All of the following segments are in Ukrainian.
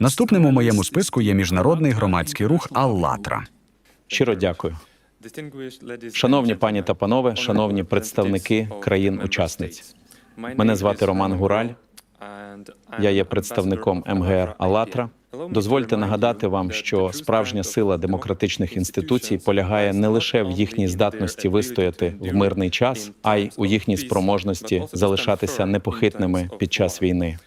Наступним у моєму списку є міжнародний громадський рух «АЛЛАТРА». Щиро дякую. Шановні пані та панове, шановні представники країн-учасниць. Мене звати Роман Гураль. Я є представником МГР «АЛЛАТРА». Дозвольте нагадати вам, що справжня сила демократичних інституцій полягає не лише в їхній здатності вистояти в мирний час, а й у їхній спроможності залишатися непохитними під час війни.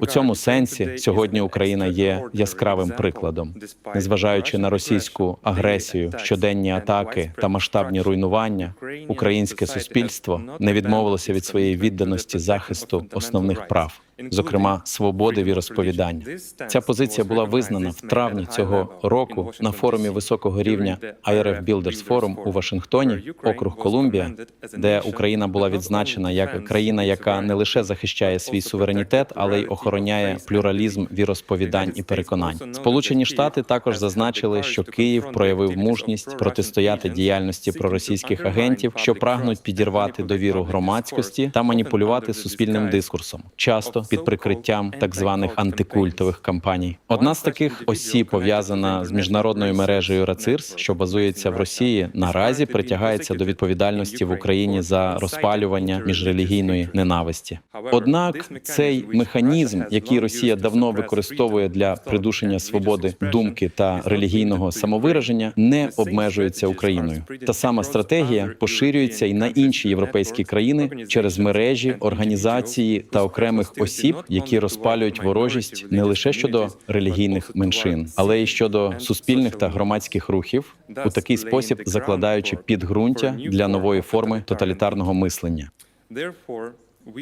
У цьому сенсі сьогодні Україна є яскравим прикладом, незважаючи на російську агресію, щоденні атаки та масштабні руйнування, українське суспільство не відмовилося від своєї відданості захисту основних прав, зокрема свободи віросповідання. Ця позиція була визнана в травні цього року на форумі високого рівня IRF Builders Forum у Вашингтоні, округ Колумбія, де Україна була відзначена як країна, яка не лише захищає свій суверенітет, але й охороняє плюралізм віросповідань і переконань. Сполучені Штати також зазначили, що Київ проявив мужність протистояти діяльності проросійських агентів, що прагнуть підірвати довіру громадськості та маніпулювати суспільним дискурсом, часто під прикриттям так званих антикультових кампаній. Одна з таких осіб пов'язана з міжнародною мережею РАЦИРС, що базується в Росії, наразі притягається до відповідальності в Україні за розпалювання міжрелігійної ненависті. Однак цей механізм, який Росія давно використовує для придушення свободи думки та релігійного самовираження, не обмежується Україною. Та сама стратегія поширюється і на інші європейські країни через мережі, організації та окремих осіб, які розпалюють ворожість не лише щодо релігійних меншин, але й щодо суспільних та громадських рухів, у такий спосіб закладаючи підґрунтя для нової форми тоталітарного мислення.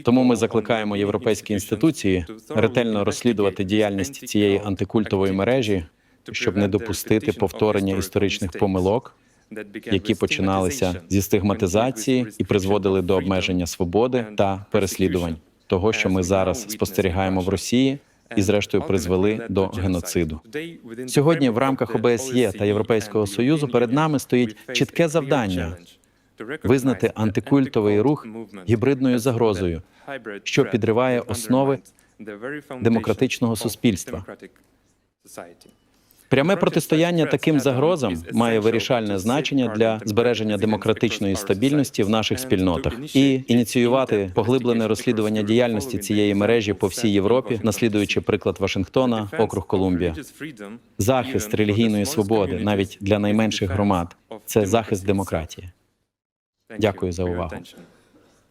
Тому ми закликаємо європейські інституції ретельно розслідувати діяльність цієї антикультової мережі, щоб не допустити повторення історичних помилок, які починалися зі стигматизації і призводили до обмеження свободи та переслідувань того, що ми зараз спостерігаємо в Росії, і зрештою призвели до геноциду. Сьогодні в рамках ОБСЄ та Європейського союзу перед нами стоїть чітке завдання визнати антикультовий рух гібридною загрозою, що підриває основи демократичного суспільства. Пряме протистояння таким загрозам має вирішальне значення для збереження демократичної стабільності в наших спільнотах і ініціювати поглиблене розслідування діяльності цієї мережі по всій Європі, наслідуючи приклад Вашингтона, округ Колумбія. Захист релігійної свободи навіть для найменших громад це захист демократії. Дякую за увагу.